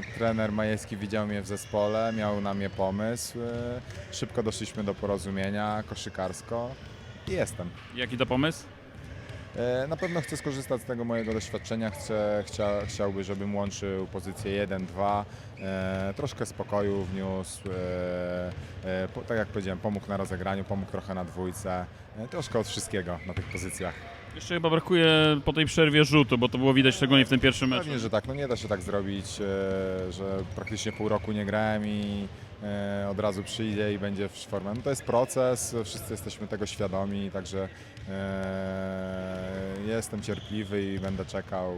trener Majewski widział mnie w zespole, miał na mnie pomysł. E, szybko doszliśmy do porozumienia koszykarsko i jestem. Jaki to pomysł? E, Na pewno chcę skorzystać z tego mojego doświadczenia. Chcę, chcia, chciałby, żebym łączył pozycję 1-2, e, troszkę spokoju wniósł. E, e, po, tak jak powiedziałem, pomógł na rozegraniu, pomógł trochę na dwójce. E, troszkę od wszystkiego na tych pozycjach. Jeszcze chyba brakuje po tej przerwie rzutu, bo to było widać szczególnie w tym pierwszym meczu. Pewnie, że tak. No nie da się tak zrobić, e, że praktycznie pół roku nie grałem i od razu przyjdzie i będzie w formie. No to jest proces, wszyscy jesteśmy tego świadomi, także e, jestem cierpliwy i będę czekał,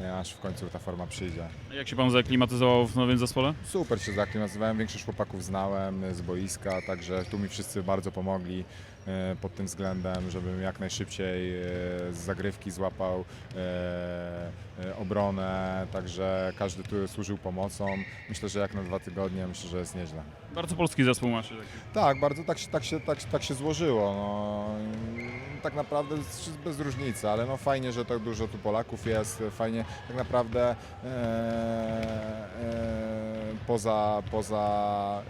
e, aż w końcu ta forma przyjdzie. Jak się pan zaaklimatyzował w nowym zespole? Super się zaklimatyzowałem, większość chłopaków znałem z boiska, także tu mi wszyscy bardzo pomogli e, pod tym względem, żebym jak najszybciej e, z zagrywki złapał e, e, obronę, także każdy tu służył pomocą. Myślę, że jak na dwa tygodnie, myślę, że jest nieźle. Bardzo polski zespół taki. Tak, bardzo tak się, tak się, tak, tak się złożyło. No. Tak naprawdę z- bez różnicy, ale no fajnie, że tak dużo tu Polaków jest, fajnie tak naprawdę e, e, poza, poza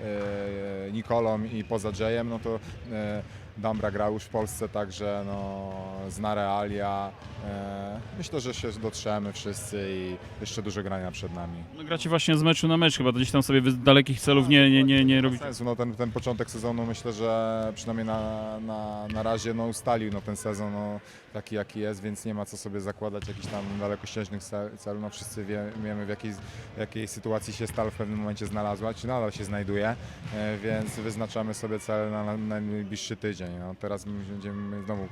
e, Nikolą i poza Jayem, no to e, Dambra grał już w Polsce, także no, zna realia. E, myślę, że się dotrzemy wszyscy i jeszcze dużo grania przed nami. No, gracie właśnie z meczu na mecz chyba, to gdzieś tam sobie wy dalekich celów nie, nie, nie, nie robicie. sensu. No ten, ten początek sezonu myślę, że przynajmniej na, na, na razie no, ustalił no, ten sezon no, taki jaki jest, więc nie ma co sobie zakładać jakichś tam dalekosiężnych ce- celów. No, wszyscy wie, wiemy w jakiej, jakiej sytuacji się Stal w pewnym momencie znalazła, czy nadal się znajduje, e, więc wyznaczamy sobie cel na, na, na najbliższy tydzień. No, teraz my będziemy znowu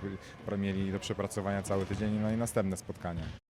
mieli do przepracowania cały tydzień no i następne spotkanie.